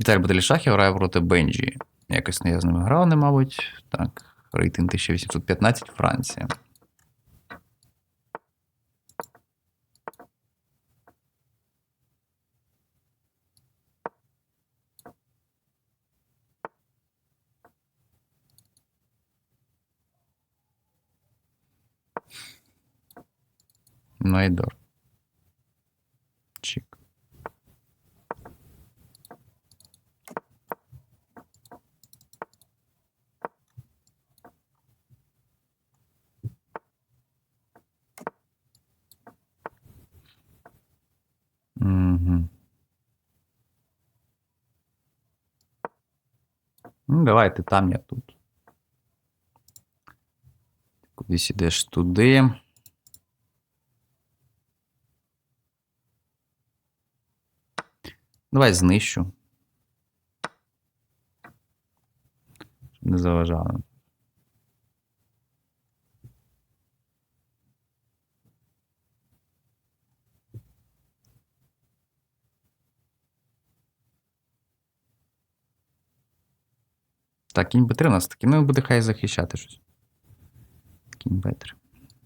Віталій Баталій Шахів грає проти Бенджі. Якось не я з ними грав, не, мабуть. Так, рейтинг 1815 Франція. Найдор. Чик. Угу. Ну, давай ти там, я тут. Кудись ідеш туди. Давай знищу. Щоб не заважало. Так, кінь Б3 у нас таки. Ну, буде хай захищати щось. Кінь Б3.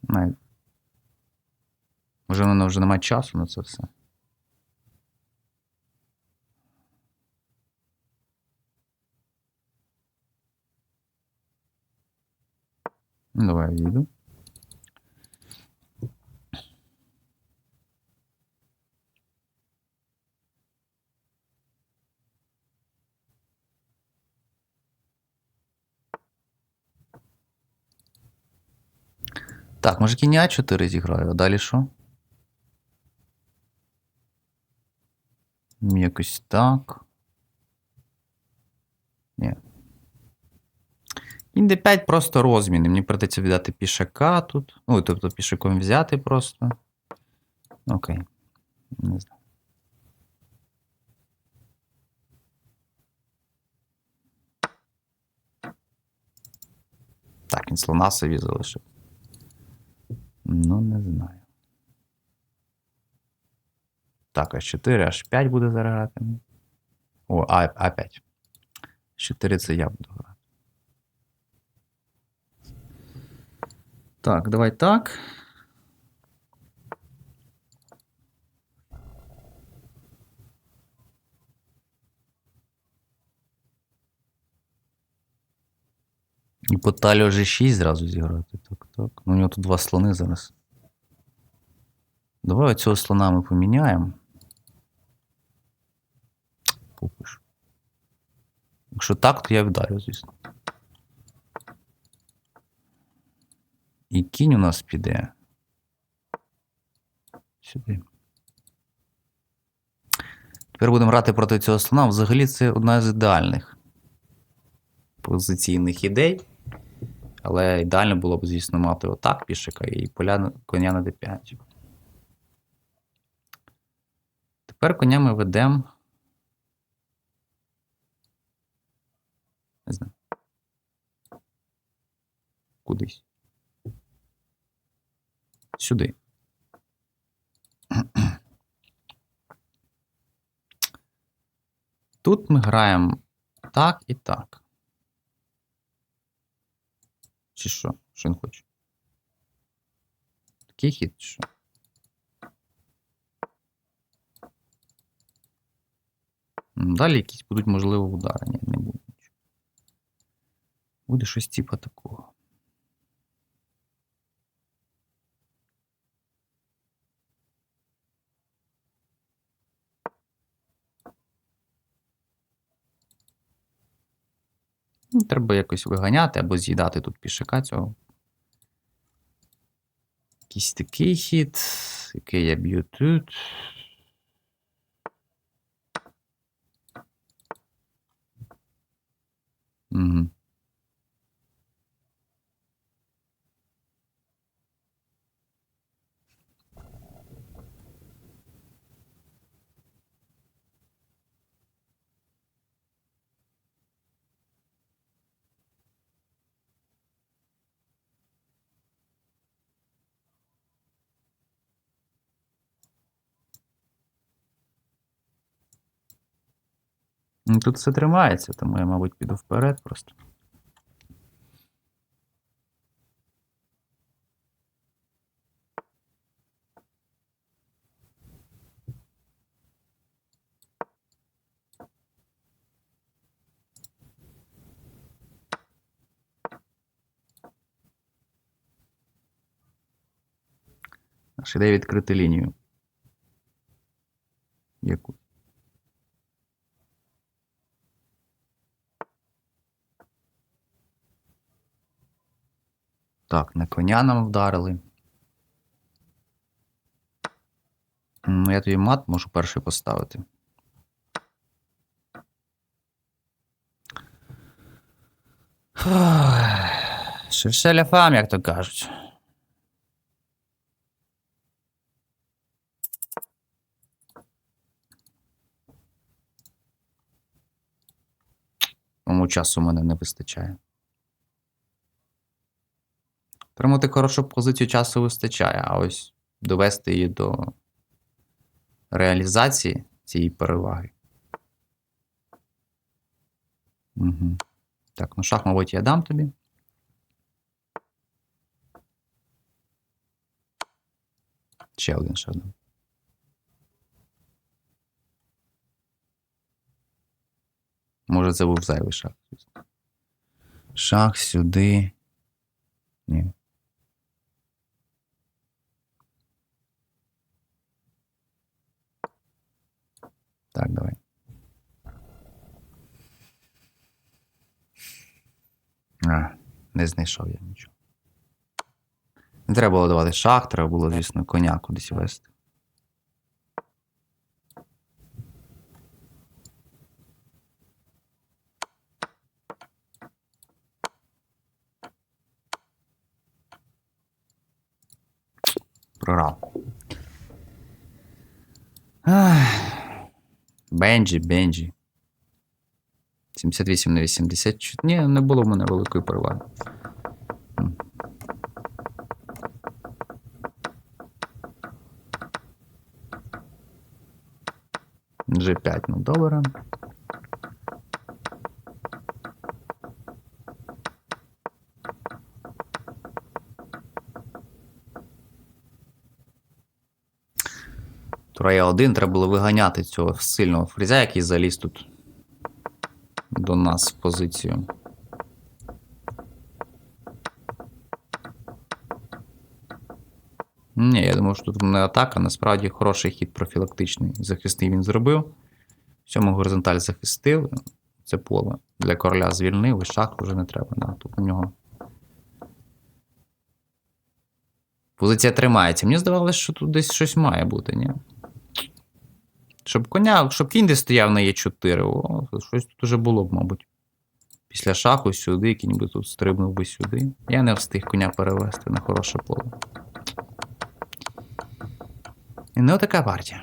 Навіть. Може, мене вже немає часу на це все. Ну, Давай я їду. Так, може кінь А4 зіграю, а далі що? Якось так. Ні. Кінь d5 просто розміни. Мені придеться віддати пішака тут. Ну, тобто пішаком взяти просто. Окей. Не знаю. Так, він слона собі залишив. Ну, не знаю. Так, аж 4, аж 5 буде зараз грати. О, А, А5. 4 це я буду грати. Так, давай так. По талію G6 зразу зіграти. Так, так. Ну, у нього тут два слони зараз. Давай оцього слона ми поміняємо. Попиш. Якщо так, то я вдарю, звісно. І кінь у нас піде. Сюди. Тепер будемо грати проти цього слона. Взагалі це одна з ідеальних позиційних ідей. Але ідеально було б, звісно, мати отак пішика і поля коня на d5. Тепер коня ми ведемо. Не знаю. Кудись. Сюди. Тут ми граємо так і так. Чи що? Що він хоче? Такий хід, чи що? Далі якісь будуть, можливо, удари. Ні, не буде. Буде щось типа такого. Ну, Треба якось виганяти або з'їдати тут пішака цього. Якийсь такий хід, який я б'ю тут. Угу. Тут все тримається, тому я, мабуть, піду вперед просто. Наша ідея відкрити лінію. Яку? Так, на коня нам вдарили. Ну, я тобі мат можу перший поставити. Шершеля фам, як то кажуть. Тому часу мене не вистачає. Тримати хорошу позицію часу вистачає, а ось довести її до реалізації цієї переваги. Угу. Так, ну шах, мабуть, я дам тобі. Ще один шах. Може, це був зайвий шах. Шах сюди. Ні. Так, давай. А, не знайшов я нічого. Не треба було давати шах, треба було, звісно, коня кудись вести. Прорав. Ах. Бенджі, Бенджі. 78 на 80. Ні, не було в мене великої переваги. М. G5, ну добре. Тура 1 треба було виганяти цього сильного фрізя, який заліз тут до нас в позицію. Ні, я думав, що тут не атака, насправді хороший хід профілактичний. Захисний він зробив. Сьому горизонталь захистив. Це поле для короля звільнив, і шах вже не треба. Да, тут у нього. Позиція тримається. Мені здавалося, що тут десь щось має бути, ні? Щоб коня, щоб кінь десь стояв на Е4, о, щось тут уже було б, мабуть. Після шаху сюди, кінь би тут стрибнув би сюди. Я не встиг коня перевести на хороше поле. Ну, така партія.